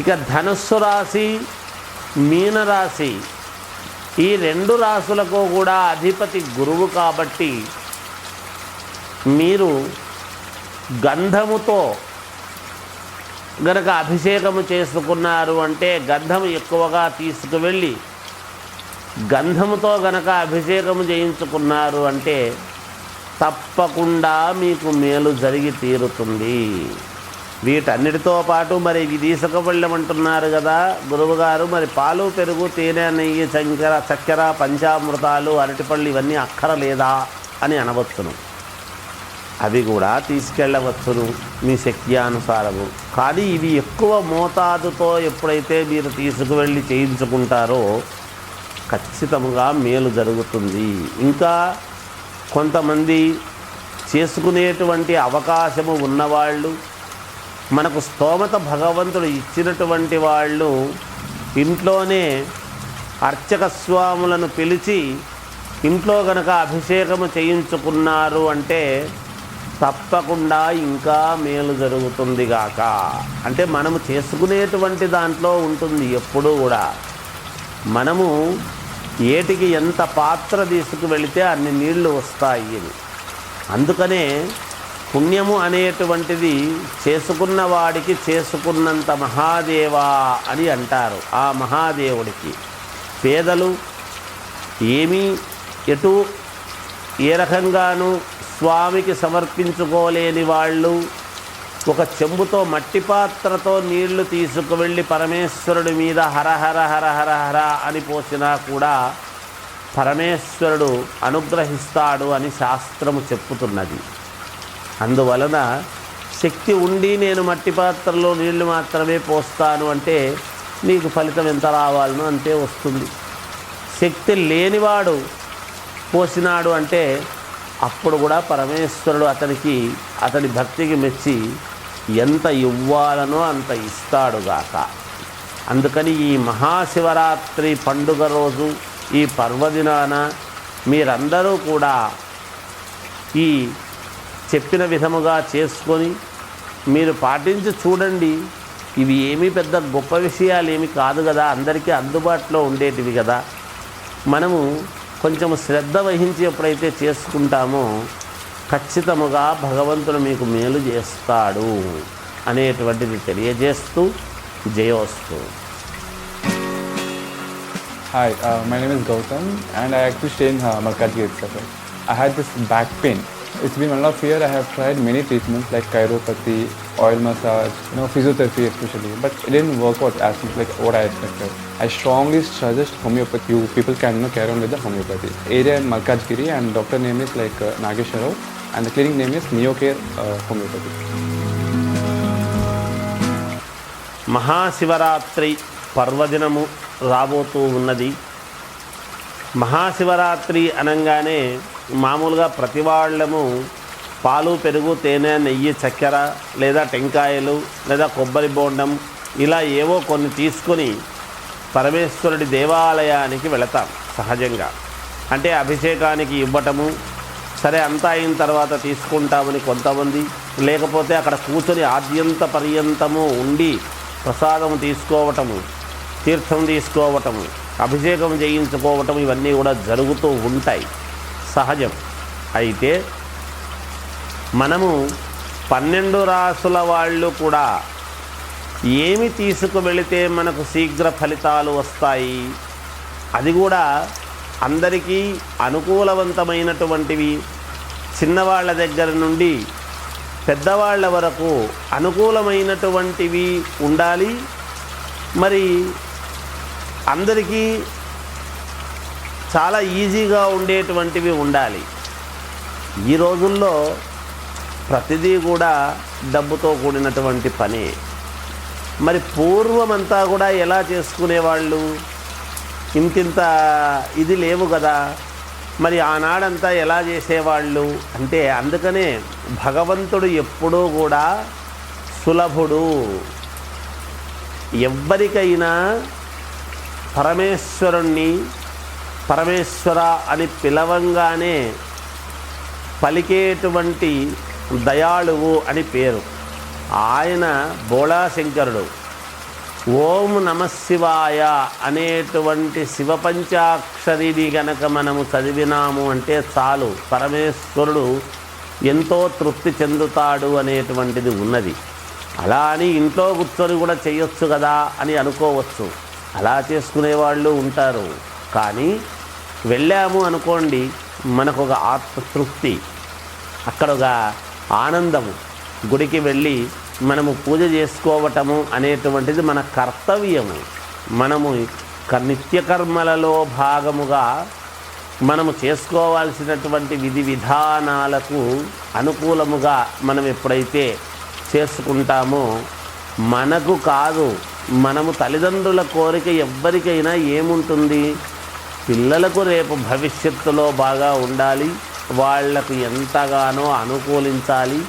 ఇక ధనుస్సు రాశి మీనరాశి ఈ రెండు రాశులకు కూడా అధిపతి గురువు కాబట్టి మీరు గంధముతో గనక అభిషేకము చేసుకున్నారు అంటే గంధం ఎక్కువగా తీసుకువెళ్ళి గంధముతో గనక అభిషేకము చేయించుకున్నారు అంటే తప్పకుండా మీకు మేలు జరిగి తీరుతుంది. వీటన్నిటితో పాటు మరి ఇవి తీసుకువెళ్ళమంటున్నారు కదా గురువుగారు. మరి పాలు పెరుగు తేనె నెయ్యి చక్కెర చక్కెర పంచామృతాలు అరటిపళ్ళు ఇవన్నీ అక్కరలేదా అని అనవచ్చును. అవి కూడా తీసుకెళ్ళవచ్చును మీ శక్తియానుసారము కానీ ఇవి ఎక్కువ మోతాదుతో ఎప్పుడైతే మీరు తీసుకువెళ్ళి చేయించుకుంటారో ఖచ్చితంగా మేలు జరుగుతుంది. ఇంకా కొంతమంది చేసుకునేటువంటి అవకాశము ఉన్నవాళ్ళు మనకు స్తోమత భగవంతుడు ఇచ్చినటువంటి వాళ్ళు ఇంట్లోనే అర్చక స్వాములను పిలిచి ఇంట్లో గనక అభిషేకము చేయించుకున్నారు అంటే తప్పకుండా ఇంకా మేలు జరుగుతుంది గాక. అంటే మనము చేసుకునేటువంటి దాంట్లో ఉంటుంది ఎప్పుడూ కూడా. మనము ఏటికి ఎంత పాత్ర తీసుకు వెళితే అన్ని నీళ్ళు వస్తాయి. అని అందుకనే పుణ్యము అనేటువంటిది చేసుకున్న వాడికి చేసుకున్నంత మహాదేవా అని అంటారు ఆ మహాదేవుడికి. పేదలు ఏమీ ఎటు ఏ రకంగానూ స్వామికి సమర్పించుకోలేని వాళ్ళు ఒక చెంబుతో మట్టి పాత్రతో నీళ్ళు తీసుకువెళ్ళి పరమేశ్వరుడి మీద హర హర హర హర హర అని పోసినా కూడా పరమేశ్వరుడు అనుగ్రహిస్తాడు అని శాస్త్రము చెప్పుతున్నది. అందువలన శక్తి ఉండి నేను మట్టి పాత్రలో నీళ్ళు మాత్రమే పోస్తాను అంటే నీకు ఫలితం ఎంత రావాలనో అంతే వస్తుంది. శక్తి లేనివాడు పోసినాడు అంటే అప్పుడు కూడా పరమేశ్వరుడు అతనికి అతని భక్తికి మెచ్చి ఎంత ఇవ్వాలనో అంత ఇస్తాడుగాక అందుకని ఈ మహాశివరాత్రి పండుగ రోజు ఈ పర్వదినాన మీరందరూ కూడా ఈ చెప్పిన విధముగా చేసుకొని మీరు పాటించి చూడండి. ఇవి ఏమీ పెద్ద గొప్ప విషయాలు ఏమి కాదు కదా. అందరికీ అందుబాటులో ఉండేటివి కదా. మనము కొంచెం శ్రద్ధ వహించి ఎప్పుడైతే చేసుకుంటామో ఖచ్చితముగా భగవంతుడు మీకు మేలు చేస్తాడు అనేటువంటిది తెలియజేస్తూ జయోస్తు. Hi my name is Gautam and I I actually stay in uh, Malkajgiri back I. It's been one and a half. I have tried many treatments like chiropathy, oil massage, you know, physiotherapy especially, but it didn't work out as much like what I expected. I strongly suggest homeopathy. You people can you know, carry on with the homeopathy. Area in Malkajgiri and doctor name is like uh, Nagesha Rao and the clinic name is Neocare uh, Homeopathy. Mahashivratri పర్వదినము రాబోతూ ఉన్నది మహాశివరాత్రి అనగానే మామూలుగా ప్రతి వాళ్ళము పాలు పెరుగు తేనె నెయ్యి చక్కెర లేదా టెంకాయలు లేదా కొబ్బరి బోండం ఇలా ఏవో కొన్ని తీసుకొని పరమేశ్వరుడి దేవాలయానికి వెళతాం సహజంగా. అంటే అభిషేకానికి ఇవ్వటము సరే అంతా అయిన తర్వాత తీసుకుంటామని కొంతమంది లేకపోతే అక్కడ కూర్చొని ఆద్యంత పర్యంతము ఉండి ప్రసాదం తీసుకోవటము తీర్థం తీసుకోవటము అభిషేకం చేయించుకోవటం ఇవన్నీ కూడా జరుగుతూ ఉంటాయి. సహజం. అయితే మనము పన్నెండు రాసుల వాళ్ళు కూడా ఏమి తీసుకువెళితే మనకు శీఘ్ర ఫలితాలు వస్తాయి? అది కూడా అందరికీ అనుకూలవంతమైనటువంటివి. చిన్నవాళ్ళ దగ్గర నుండి పెద్దవాళ్ళ వరకు అనుకూలమైనటువంటివి ఉండాలి. మరి అందరికీ చాలా ఈజీగా ఉండేటువంటివి ఉండాలి. ఈ రోజుల్లో ప్రతిదీ కూడా డబ్బుతో కూడినటువంటి పని. మరి పూర్వమంతా కూడా ఎలా చేసుకునేవాళ్ళు? ఇంతింత ఇది లేవు కదా. మరి ఆనాడంతా ఎలా చేసేవాళ్ళు? అంటే అందుకనే భగవంతుడు ఎప్పుడూ కూడా సులభుడు. ఎవ్వరికైనా పరమేశ్వరుణ్ణి పరమేశ్వర అని పిలవంగానే పలికేటువంటి దయాళువు అని పేరు. ఆయన బోళాశంకరుడు. ఓం నమశివాయ అనేటువంటి శివపంచాక్షరిని గనక మనము చదివినాము అంటే చాలు. పరమేశ్వరుడు ఎంతో తృప్తి చెందుతాడు అనేటువంటిది ఉన్నది. అలా అని ఇంట్లో కూర్చొని కూడా చేయొచ్చు కదా అని అనుకోవచ్చు. అలా చేసుకునే వాళ్ళు ఉంటారు. కానీ వెళ్ళాము అనుకోండి మనకు ఒక ఆత్మతృప్తి అక్కడ ఒక ఆనందము. గుడికి వెళ్ళి మనము పూజ చేసుకోవటము అనేటువంటిది మన కర్తవ్యము. మనము నిత్యకర్మలలో భాగముగా మనము చేసుకోవాల్సినటువంటి విధి విధానాలకు అనుకూలముగా మనం ఎప్పుడైతే చేసుకుంటామో మనకు కాదు మనము తల్లిదండ్రుల కోరిక ఎవ్వరికైనా ఏముంటుంది? పిల్లలకు రేపు భవిష్యత్తులో బాగా ఉండాలి వాళ్ళకు ఎంతగానో అనుకూలించాలి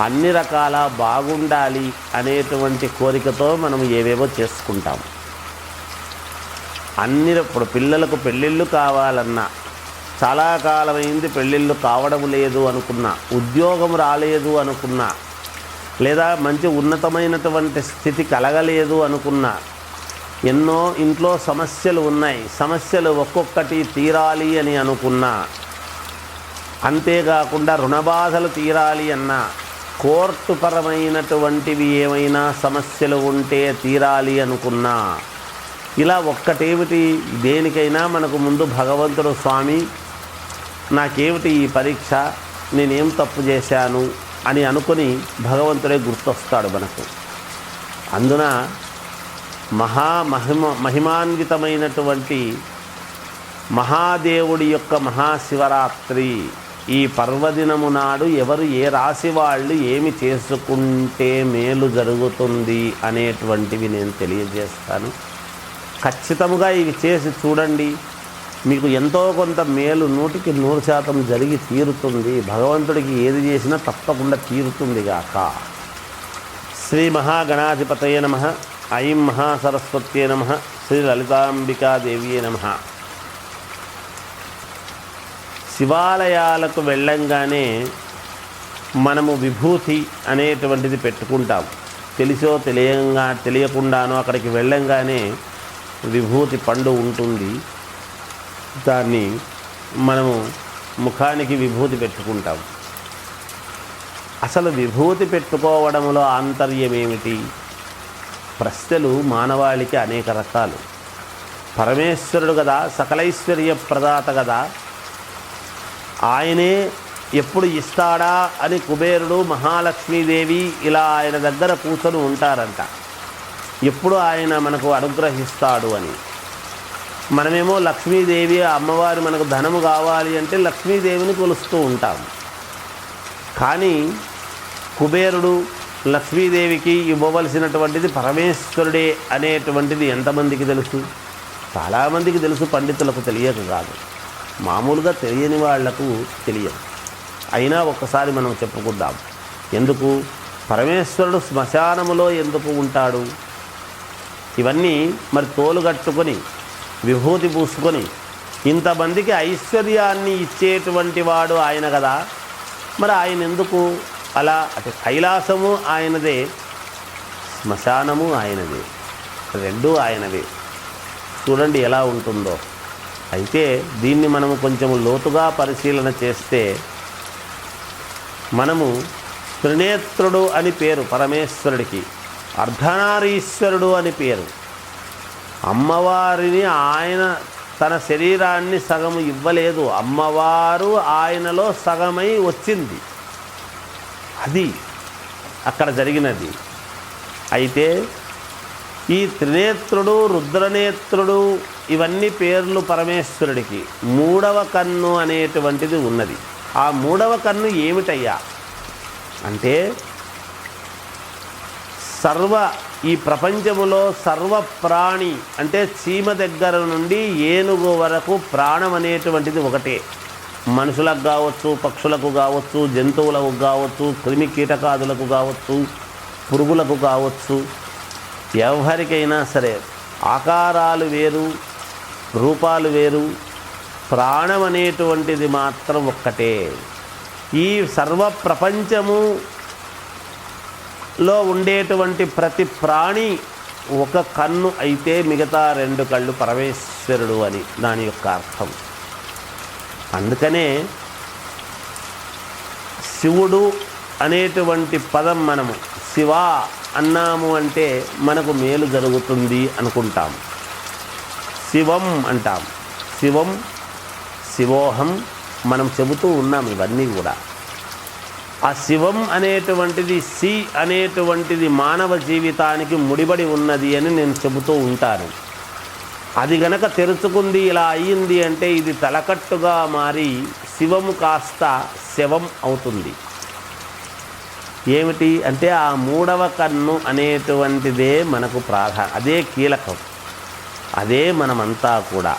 అన్ని రకాల బాగుండాలి అనేటువంటి కోరికతో మనం ఏవేవో చేసుకుంటాం. అన్ని ఇప్పుడు పిల్లలకు పెళ్ళిళ్ళు కావాలన్నా చాలా కాలమైంది పెళ్ళిళ్ళు కావడం లేదు అనుకున్నా ఉద్యోగం రాలేదు అనుకున్నా లేదా మంచి ఉన్నతమైనటువంటి స్థితి కలగలేదు అనుకున్నా ఎన్నో ఇంట్లో సమస్యలు ఉన్నాయి. సమస్యలు ఒక్కొక్కటి తీరాలి అని అనుకున్నా. అంతేకాకుండా రుణబాధలు తీరాలి అన్నా కోర్టు పరమైనటువంటివి ఏమైనా సమస్యలు ఉంటే తీరాలి అనుకున్నా. ఇలా ఒక్కటేమిటి? దేనికైనా మనకు ముందు భగవంతుడు స్వామి నాకేమిటి ఈ పరీక్ష? నేనేం తప్పు చేశాను? అని అనుకుని భగవంతుడే గుర్తొస్తాడు మనకు. అందున మహా మహిమ మహిమాన్వితమైనటువంటి మహాదేవుడి యొక్క మహాశివరాత్రి. ఈ పర్వదినము నాడు ఎవరు ఏ రాశి వాళ్ళు ఏమి చేసుకుంటే మేలు జరుగుతుంది అనేటువంటివి నేను తెలియజేస్తాను. ఖచ్చితముగా ఇవి చేసి చూడండి. మీకు ఎంతో కొంత మేలు నూటికి నూరు శాతం జరిగి తీరుతుంది. భగవంతుడికి ఏది చేసినా తప్పకుండా తీరుతుంది గాక. శ్రీ మహాగణాధిపతయ నమ. ఐం మహాసరస్వత్యే నమ. శ్రీ లలితాంబికాదేవియే నమ. శివాలయాలకు వెళ్ళంగానే మనము విభూతి అనేటువంటిది పెట్టుకుంటాం. తెలిసో తెలియంగా తెలియకుండానో అక్కడికి వెళ్ళంగానే విభూతి పండు ఉంటుంది. దాన్ని మనము ముఖానికి విభూతి పెట్టుకుంటాం. అసలు విభూతి పెట్టుకోవడంలో ఆంతర్యం ఏమిటి ప్రశ్నలు మానవాళికి అనేక రకాలు. పరమేశ్వరుడు కదా సకలైశ్వర్య ప్రదాత కదా ఆయనే ఎప్పుడు ఇస్తాడా అని కుబేరుడు మహాలక్ష్మీదేవి ఇలా ఆయన దగ్గర కూర్చొని ఉంటారంట. ఎప్పుడు ఆయన మనకు అనుగ్రహిస్తాడు అని. మనమేమో లక్ష్మీదేవి అమ్మవారు మనకు ధనము కావాలి అంటే లక్ష్మీదేవిని కొలుస్తూ ఉంటాం. కానీ కుబేరుడు లక్ష్మీదేవికి ఇవ్వవలసినటువంటిది పరమేశ్వరుడే అనేటువంటిది ఎంతమందికి తెలుసు? చాలామందికి తెలుసు పండితులకు తెలియక కాదు. మామూలుగా తెలియని వాళ్ళకు తెలియదు. అయినా ఒక్కసారి మనం చెప్పుకుందాం. ఎందుకు? పరమేశ్వరుడు శ్మశానములో ఎందుకు ఉంటాడు? ఇవన్నీ మరి తోలు కట్టుకొని విభూతి పూసుకొని ఇంతమందికి ఐశ్వర్యాన్ని ఇచ్చేటువంటి వాడు ఆయన కదా. మరి ఆయన ఎందుకు? అలా అటు కైలాసము ఆయనదే శ్మశానము ఆయనదే రెండూ ఆయనవే. చూడండి ఎలా ఉంటుందో. అయితే దీన్ని మనము కొంచెం లోతుగా పరిశీలన చేస్తే మనము త్రినేత్రుడు అని పేరు పరమేశ్వరుడికి అర్ధనారీశ్వరుడు అని పేరు. అమ్మవారిని ఆయన తన శరీరాన్ని సగము ఇవ్వలేదు. అమ్మవారు ఆయనలో సగమై వచ్చింది. అది అక్కడ జరిగినది. అయితే ఈ త్రినేత్రుడు రుద్రనేత్రుడు ఇవన్నీ పేర్లు పరమేశ్వరుడికి. మూడవ కన్ను అనేటువంటిది ఉన్నది. ఆ మూడవ కన్ను ఏమిటయ్యా? అంటే సర్వ ఈ ప్రపంచములో సర్వ ప్రాణి అంటే చీమ దగ్గర నుండి ఏనుగు వరకు ప్రాణం అనేటువంటిది ఒకటే. మనుషులకు కావచ్చు పక్షులకు కావచ్చు జంతువులకు కావచ్చు క్రిమి కీటకాదులకు కావచ్చు పురుగులకు కావచ్చు ఎవరికైనా సరే ఆకారాలు వేరు రూపాలు వేరు ప్రాణం అనేటువంటిది మాత్రం ఒక్కటే. ఈ సర్వ ప్రపంచము లో ఉండేటువంటి ప్రతి ప్రాణి ఒక కన్ను అయితే మిగతా రెండు కళ్ళు పరమేశ్వరుడు అని దాని యొక్క అర్థం. అందుకనే శివుడు అనేటువంటి పదం మనము శివ అన్నాము అంటే మనకు మేలు జరుగుతుంది అనుకుంటాం. శివం అంటాం. శివం శివోహం మనం చెబుతూ ఉన్నాం ఇవన్నీ కూడా. ఆ శివం అనేటువంటిది సి అనేటువంటిది మానవ జీవితానికి ముడిపడి ఉన్నది అని నేను చెబుతూ ఉంటాను. అది గనక తెరుచుకుంది ఇలా అయ్యింది అంటే ఇది తలకట్టుగా మారి శివము కాస్త శవం అవుతుంది. ఏమిటి అంటే ఆ మూడవ కన్ను అనేటువంటిదే మనకు ప్రాధా అదే కీలకం అదే మనమంతా కూడా.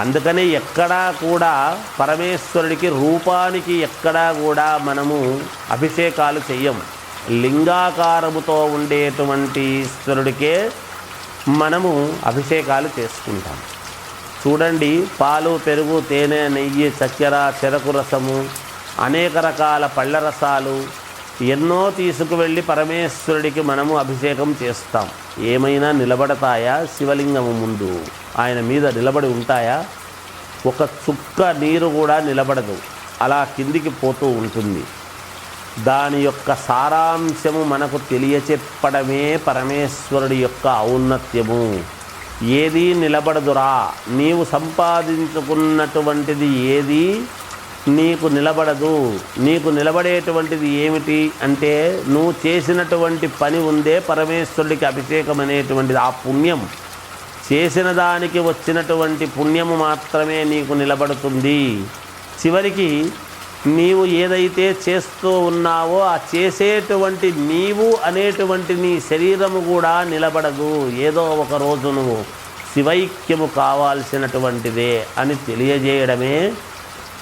అందుకని ఎక్కడా కూడా పరమేశ్వరుడికి రూపానికి ఎక్కడా కూడా మనము అభిషేకాలు చెయ్యము. లింగాకారముతో ఉండేటువంటి ఈశ్వరుడికే మనము అభిషేకాలు చేసుకుంటాం. చూడండి పాలు పెరుగు తేనె నెయ్యి చక్కెర చెరకు రసము అనేక రకాల పళ్ళ రసాలు ఎన్నో తీసుకువెళ్ళి పరమేశ్వరుడికి మనము అభిషేకం చేస్తాం. ఏమైనా నిలబడతాయా శివలింగము ముందు? ఆయన మీద నిలబడి ఉంటాయా? ఒక చుక్క నీరు కూడా నిలబడదు. అలా కిందికి పోతూ ఉంటుంది. దాని యొక్క సారాంశము మనకు తెలియచెప్పడమే పరమేశ్వరుడి యొక్క ఔన్నత్యము. ఏదీ నిలబడదురా నీవు సంపాదించుకున్నటువంటిది ఏది నీకు నిలబడదు. నీకు నిలబడేటువంటిది ఏమిటి అంటే నువ్వు చేసినటువంటి పని ఉందే పరమేశ్వరుడికి అభిషేకం అనేటువంటిది ఆ పుణ్యం. చేసిన దానికి వచ్చినటువంటి పుణ్యము మాత్రమే నీకు నిలబడుతుంది. చివరికి నీవు ఏదైతే చేస్తూ ఉన్నావో ఆ చేసేటువంటి నీవు అనేటువంటి నీ శరీరము కూడా నిలబడదు. ఏదో ఒక రోజు నువ్వు శివైక్యము కావాల్సినటువంటిదే అని తెలియజేయడమే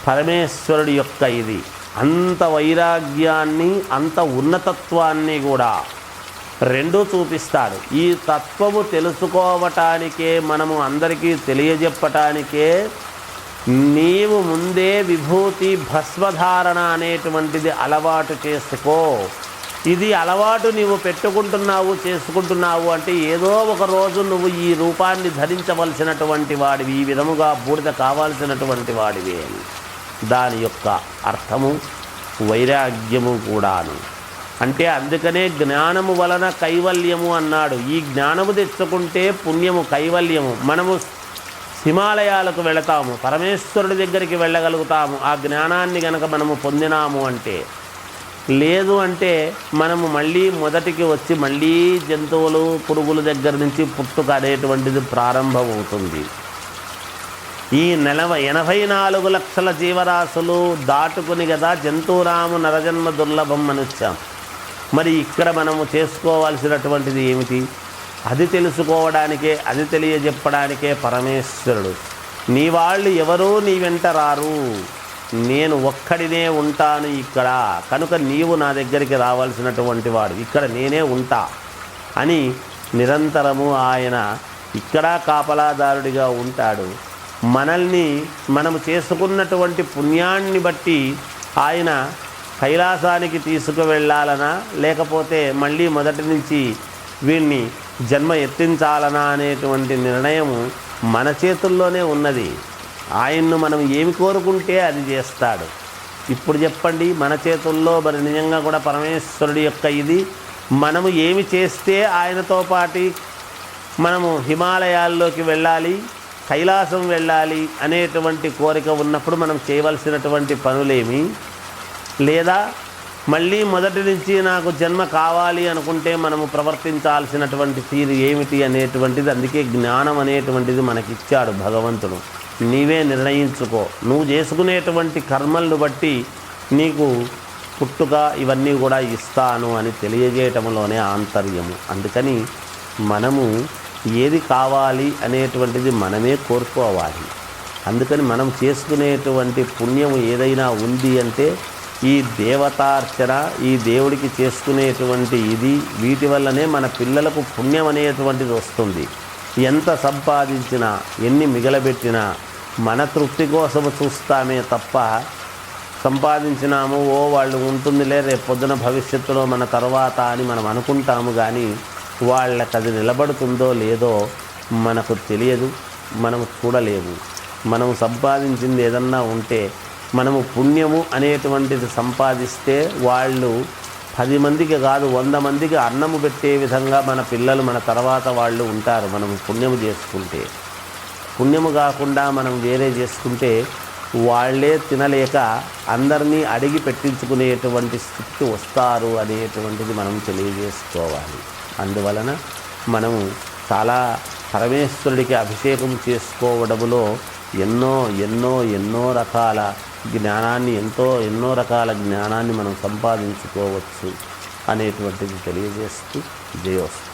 పరమేశ్వరుడి యొక్క ఇది. అంత వైరాగ్యాన్ని అంత ఉన్నతత్వాన్ని కూడా రెండూ చూపిస్తాడు. ఈ తత్వము తెలుసుకోవటానికే మనము అందరికీ తెలియజెప్పటానికే నీవు ముందే విభూతి భస్మధారణ అనేటువంటిది అలవాటు చేసుకో. ఇది అలవాటు నీవు పెట్టుకుంటున్నావు చేసుకుంటున్నావు అంటే ఏదో ఒక రోజు నువ్వు ఈ రూపాన్ని ధరించవలసినటువంటి వాడివి ఈ విధముగా బూడిద కావాల్సినటువంటి వాడివి అని. దాని యొక్క అర్థము వైరాగ్యము కూడాను. అంటే అందుకనే జ్ఞానము వలన కైవల్యము అన్నాడు. ఈ జ్ఞానము తెచ్చుకుంటే పుణ్యము కైవల్యము. మనము హిమాలయాలకు వెళతాము. పరమేశ్వరుడి దగ్గరికి వెళ్ళగలుగుతాము. ఆ జ్ఞానాన్ని గనక మనము పొందినాము అంటే లేదు అంటే మనము మళ్ళీ మొదటికి వచ్చి మళ్ళీ జంతువులు పురుగుల దగ్గర నుంచి పుట్టుక అనేటువంటిది ప్రారంభమవుతుంది. ఈ నెలవ ఎనభై నాలుగు లక్షల జీవరాశులు దాటుకుని కదా జంతువురాము నరజన్మ దుర్లభం అని వచ్చాం. మరి ఇక్కడ మనము చేసుకోవాల్సినటువంటిది ఏమిటి? అది తెలుసుకోవడానికే అది తెలియజెప్పడానికే పరమేశ్వరుడు. నీ వాళ్ళు ఎవరూ నీ వెంట రారు. నేను ఒక్కడినే ఉంటాను ఇక్కడ. కనుక నీవు నా దగ్గరికి రావాల్సినటువంటి వాడు. ఇక్కడ నేనే ఉంటా అని నిరంతరము ఆయన ఇక్కడ కాపలాదారుడిగా ఉంటాడు. మనల్ని మనము చేసుకున్నటువంటి పుణ్యాన్ని బట్టి ఆయన కైలాసానికి తీసుకువెళ్ళాలనా? లేకపోతే మళ్ళీ మొదటి నుంచి వీణ్ణి జన్మ ఎత్తించాలనా అనేటువంటి నిర్ణయం మన చేతుల్లోనే ఉన్నది. ఆయన్ను మనం ఏమి కోరుకుంటే అది చేస్తాడు. ఇప్పుడు చెప్పండి మన చేతుల్లో మరి నిజంగా కూడా పరమేశ్వరుడి యొక్క ఇది మనము ఏమి చేస్తే ఆయనతో పాటి మనము హిమాలయాల్లోకి వెళ్ళాలి కైలాసం వెళ్ళాలి అనేటువంటి కోరిక ఉన్నప్పుడు మనం చేయవలసినటువంటి పనులేమి? లేదా మళ్ళీ మొదటి నుంచి నాకు జన్మ కావాలి అనుకుంటే మనము ప్రవర్తించాల్సినటువంటి తీరు ఏమిటి అనేటువంటిది అందుకే జ్ఞానం అనేటువంటిది మనకిచ్చాడు భగవంతుడు. నీవే నిర్ణయించుకో. నువ్వు చేసుకునేటువంటి కర్మలను బట్టి నీకు పుట్టుక ఇవన్నీ కూడా ఇస్తాను అని తెలియజేయటంలోనే ఆంతర్యము. అందుకని మనము ఏది కావాలి అనేటువంటిది మనమే కోరుకోవాలి. అందుకని మనం చేసుకునేటువంటి పుణ్యం ఏదైనా ఉంది అంటే ఈ దేవతార్చన ఈ దేవుడికి చేసుకునేటువంటి ఇది వీటి వల్లనే మన పిల్లలకు పుణ్యం అనేటువంటిది వస్తుంది. ఎంత సంపాదించినా ఎన్ని మిగలబెట్టినా మన తృప్తి కోసము చూస్తామే తప్ప సంపాదించినాము ఓ వాళ్ళు ఉంటుందిలే రేపు పొద్దున భవిష్యత్తులో మన తర్వాత అని మనం అనుకుంటాము కానీ వాళ్ళకి అది నిలబడుతుందో లేదో మనకు తెలియదు మనం చూడలేము. మనం సంపాదించింది ఏదన్నా ఉంటే మనము పుణ్యము అనేటువంటిది సంపాదిస్తే వాళ్ళు పది మందికి కాదు వంద మందికి అన్నము పెట్టే విధంగా మన పిల్లలు మన తర్వాత వాళ్ళు ఉంటారు మనము పుణ్యము చేసుకుంటే. పుణ్యము కాకుండా మనం వేరే చేసుకుంటే వాళ్ళే తినలేక అందరినీ అడిగి పెట్టించుకునేటువంటి స్థితికి వస్తారు అనేటువంటిది మనం తెలియజేసుకోవాలి. అందువలన మనము చాలా పరమేశ్వరుడికి అభిషేకం చేసుకోవడంలో ఎన్నో ఎన్నో ఎన్నో రకాల జ్ఞానాన్ని ఎంతో ఎన్నో రకాల జ్ఞానాన్ని మనం సంపాదించుకోవచ్చు అనేటువంటిది తెలియజేస్తూ జయోస్తు.